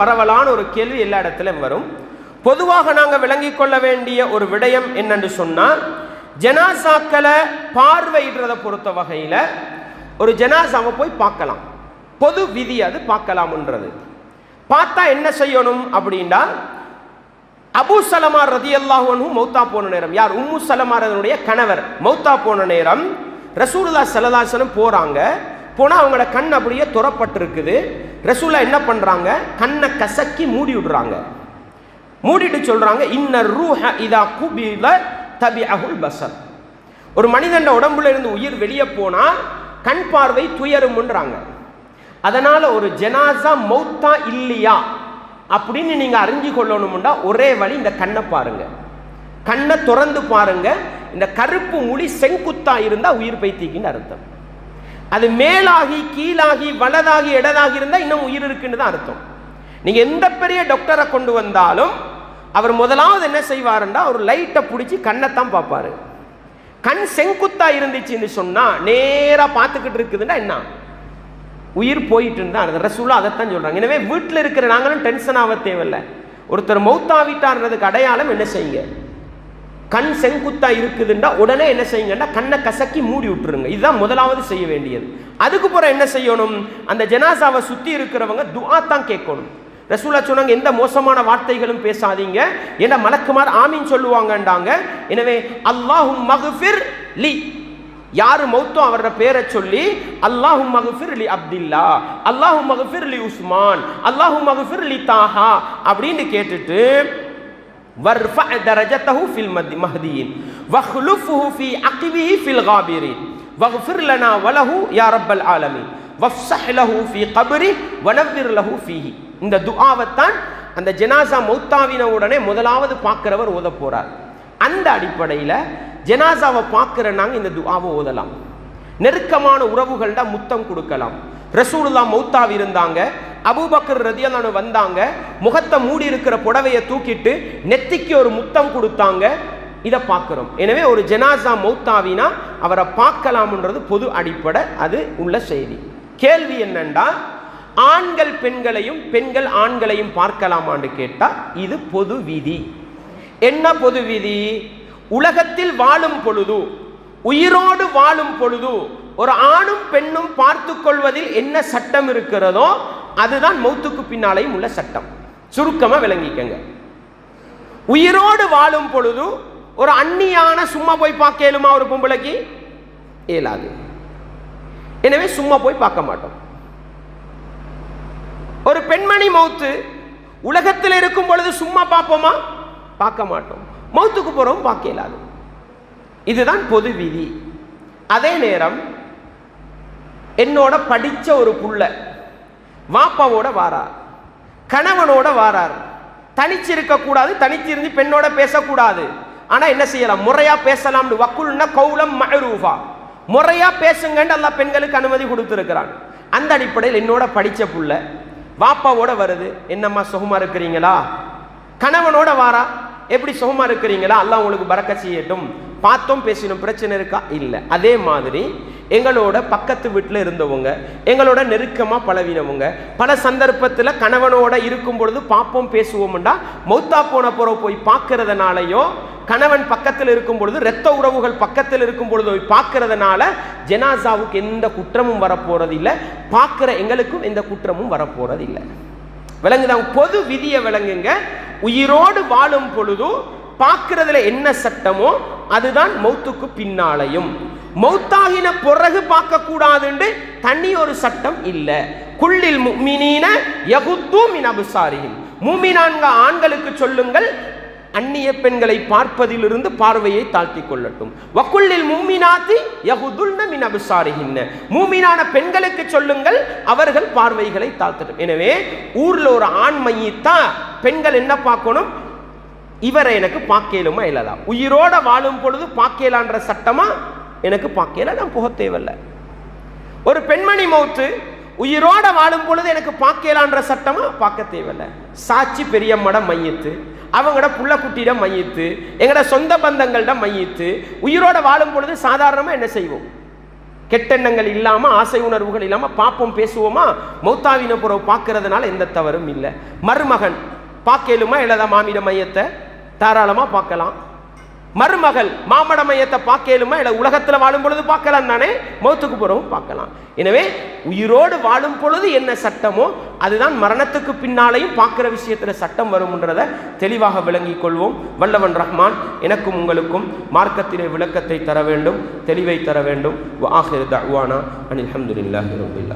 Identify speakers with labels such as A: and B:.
A: பரவலான ஒரு கேள்வி எல்லா இடத்திலும் வரும். பொதுவாக நாங்கள் விளங்கிக் கொள்ள வேண்டிய ஒரு விடயம் என்னென்று சொன்னால் ஜனாசாக்களை பார்வையிடுறதை பொறுத்த வகையில் ஒரு ஜனாசாவை போய் பார்க்கலாம். பொது விதி அது பார்க்கலாம்ன்றது. பார்த்தா என்ன செய்யணும் அப்படின்னா அபு சலமா ரதி அல்லாஹனும் மௌத்தா போன நேரம் யார்? உம்மு சலமாரனுடைய கணவர் மௌத்தா போன நேரம் ரசூலுல்லா சலதாசனம் போகிறாங்க போனால் அவங்களோட கண் அப்படியே துறப்பட்டிருக்குது. ரசூலா என்ன பண்ணுறாங்க கண்ணை கசக்கி மூடி விடுறாங்க. மூடிட்டு சொல்கிறாங்க இன்ன ரூஹ இதா குபில தபி அகுல் பசர். ஒரு மனிதன் உடம்புல இருந்து உயிர் வெளியே போனால் கண் பார்வை துயரும்ன்றாங்க. அதனால் ஒரு ஜனாசா மௌத்தா இல்லையா அப்படின்னு நீங்கள் அறிஞ்சு கொள்ளணும்னா ஒரே வழி இந்த கண்ணை பாருங்க. கண்ணை திறந்து பாருங்க இந்த கருப்பு முடி செங்குத்தா இருந்தால் உயிர் பைத்திக்குன்னு அர்த்தம். அது மேலாகி கீழாகி வலதாகி இடதாகி இருந்தால் இன்னும் உயிர் இருக்குன்னு தான் அர்த்தம். நீங்கள் எந்த பெரிய டாக்டரை கொண்டு வந்தாலும் அவர் முதலாவது என்ன செய்வாருன்னா ஒரு லைட்டை பிடிச்சி கண்ணைத்தான் பார்ப்பாரு. கண் செங்குத்தா இருந்துச்சுன்னு சொன்னால் நேராக பார்த்துக்கிட்டு இருக்குதுன்னா என்ன? உயிர் போயிட்டு இருந்தா அது ரசூலா அதைத்தான் சொல்கிறாங்க எனவே வீட்டில் இருக்கிற நாங்களும் டென்ஷன் ஆக தேவையில்லை. ஒருத்தர் மௌத்தாவிட்டார்ன்றதுக்கு அடையாளம் என்ன செய்யுங்க? கண் செங்குத்தா இருக்குதுன்னா உடனே என்ன செய்யுங்கன்னா கண்ணை கசக்கி மூடி விட்டுருங்க. இதுதான் முதலாவது செய்ய வேண்டியது. அதுக்கு பிறகு என்ன செய்யணும்? அந்த ஜனாசாவை சுத்தி இருக்கிறவங்க துஆ தான் கேட்கணும். ரசூலா சொன்னாங்க எந்த மோசமான வார்த்தைகளும் பேசாதீங்க. ஏன்னா மலக்குமார் ஆமீன் சொல்லுவாங்கன்றாங்க எனவே அல்லாஹும் மகுஃபிர் லி. யாரு மௌத்தோ அவரோட பேரை சொல்லி அல்லாஹு மகஃபிர் லி அப்துல்லா அல்லாஹு மகஃபிர் லி உஸ்மான் அல்லாஹு மகஃபிர் லி தாஹா அப்படின்னு கேட்டுட்டு வர்ஃப தரஜத்தஹு ஃபில் மதி மஹதியின் வஹ்லுஃபுஹு ஃபி அக்பிஹி ஃபில் காபிரின் வக்ஃபிர் லனா வலஹு rabbal alamin. Wafsah lahu fi qabri கப்ரி வனவ்விர் லஹு ஃபீஹி இந்த துஆவைத்தான் அந்த ஜனாசா மௌத்தாவின உடனே முதலாவது பார்க்கிறவர் ஓத போறார். அந்த அடிப்படையில் ஜனாசாவை பார்க்குற நாங்கள் இந்த துஆவை ஓதலாம். நெருக்கமான உறவுகள்ட முத்தம் கொடுக்கலாம். ரசூலுல்லா மௌத்தாவி இருந்தாங்க அபுபக்கர் ரதியல்லானு வந்தாங்க. முகத்தை மூடி இருக்கிற புடவையை தூக்கிட்டு நெத்திக்கு ஒரு முத்தம் கொடுத்தாங்க. இதை பார்க்குறோம். எனவே ஒரு ஜெனாசா மௌத்தாவினா அவரை பார்க்கலாம்ன்றது பொது அடிப்படை. அது உள்ள செய்தி. கேள்வி என்னண்டா? ஆண்கள் பெண்களையும் பெண்கள் ஆண்களையும் பார்க்கலாமான்னு கேட்டால் இது பொது விதி. என்ன பொது விதி? உலகத்தில் வாழும் பொழுது உயிரோடு வாழும் பொழுது ஒரு ஆணும் பெண்ணும் பார்த்து கொள்வதில் என்ன சட்டம் இருக்கிறதோ அதுதான் மௌத்துக்கு பின்னாலேயும் உள்ள சட்டம். சுருக்கமா விளங்கிக்கங்க. உயிரோடு வாழும் பொழுது ஒரு அந்நியான சும்மா போய் பார்க்கலுமா ஒரு பொம்பளைக்கு? இயலாது. எனவே சும்மா போய் பார்க்க மாட்டோம். ஒரு பெண்மணி மௌத்து உலகத்தில் இருக்கும் பொழுது சும்மா பார்ப்போமா? பார்க்க மாட்டோம். மௌத்துக்கு போகிறோம் பார்க்க இயலாது. இதுதான் பொது விதி. அதே நேரம் என்னோட படித்த ஒரு புள்ள வாப்பாவோட வாரார். கணவனோட வாரார். தனிச்சிருக்க கூடாது தனிச்சிருந்து பெண்ணோட பேசக்கூடாது. ஆனா என்ன செய்யலாம்? முறையா பேசலாம்னு வக்குல்னா கௌலம் மஹரூஃபா. முறையா பேசுங்கன்னு எல்லா பெண்களுக்கு அனுமதி கொடுத்துருக்கிறான். அந்த அடிப்படையில் என்னோட படித்த புள்ள வாப்பாவோட வருது. என்னம்மா சுகமா இருக்கிறீங்களா? கணவனோட வாரா? எப்படி சுகமா இருக்கிறீங்களா? எல்லாம் உங்களுக்கு பறக்க செய்யட்டும். பார்த்தோம் பேசினோம் பிரச்சனை இருக்கா? இல்லை. அதே மாதிரி எங்களோட பக்கத்து வீட்டில் இருந்தவங்க எங்களோட நெருக்கமாக பழவினவங்க பல சந்தர்ப்பத்தில் கணவனோட இருக்கும் பொழுது பார்ப்போம் பேசுவோம்டா. மௌத்தா போன புற போய் பார்க்கறதுனாலையோ கணவன் பக்கத்தில் இருக்கும் பொழுது இரத்த உறவுகள் பக்கத்தில் இருக்கும் பொழுது போய் பார்க்கறதுனால ஜெனாசாவுக்கு எந்த குற்றமும் வரப்போறது இல்லை பார்க்குற எங்களுக்கும் எந்த குற்றமும் வரப்போறது இல்லை விளங்குதாங்க பொது விதியை விளங்குங்க. உயிரோடு வாழும் பொழுதும் பார்க்கறதுல என்ன சட்டமோ அதுதான் மௌத்துக்கு பின்னாலையும். மௌத்தாகின பிறகு பார்க்க கூடாதுன்னு தனி ஒரு சட்டம் இல்லை. குள்ளில் முமினீன யகுத்து மின் அபுசாரியும். மூமினான்க ஆண்களுக்கு சொல்லுங்கள் அந்நிய பெண்களை பார்ப்பதிலிருந்து பார்வையை தாழ்த்தி கொள்ளட்டும். வக்குள்ளில் மூமினாத்தி யகுதுல்ன மின் அபுசாரிகின்ன. மூமினான பெண்களுக்கு சொல்லுங்கள் அவர்கள் பார்வைகளை தாழ்த்தட்டும். எனவே ஊர்ல ஒரு ஆண் மையத்தா பெண்கள் என்ன பார்க்கணும்? இவரை எனக்கு பார்க்கலுமா இல்லதா உயிரோட வாழும் பொழுது பார்க்கலான்ற சட்டமா எனக்கு பார்க்கல நான் போக தேவையில்லை. ஒரு பெண்மணி மௌத்து உயிரோட வாழும் பொழுது எனக்கு பார்க்கலான்ற சட்டமா பார்க்க தேவையில்லை. சாட்சி பெரியம்மட மையத்து அவங்களோட புள்ள மையத்து எங்களோட சொந்த பந்தங்களிடம் மையத்து உயிரோட வாழும் பொழுது சாதாரணமாக என்ன செய்வோம்? கெட்டெண்ணங்கள் இல்லாமல் ஆசை உணர்வுகள் இல்லாமல் பார்ப்போம் பேசுவோமா? மௌத்தாவின புறவு பார்க்கறதுனால எந்த தவறும் இல்லை. மருமகன் பார்க்கலுமா இல்லாத மாமிட மையத்தை தாராளமாக பார்க்கலாம் மருமகள் மாமட மையத்தை பார்க்கலுமா? இல்லை உலகத்தில் வாழும் பொழுது பார்க்கலாம் தானே? மௌத்துக்கு போகிறவும் பார்க்கலாம். எனவே உயிரோடு வாழும் பொழுது என்ன சட்டமோ அதுதான் மரணத்துக்கு பின்னாலையும் பார்க்குற விஷயத்தில் சட்டம் வரும்ன்றதை தெளிவாக விளங்கிக் கொள்வோம். வல்லவன் ரஹ்மான் எனக்கும் உங்களுக்கும் மார்க்கத்திலே விளக்கத்தை தர வேண்டும் தெளிவை தர வேண்டும். ஆஹிர் தஅவானா அனில் ஹம்துலில்லாஹி ரப்பில்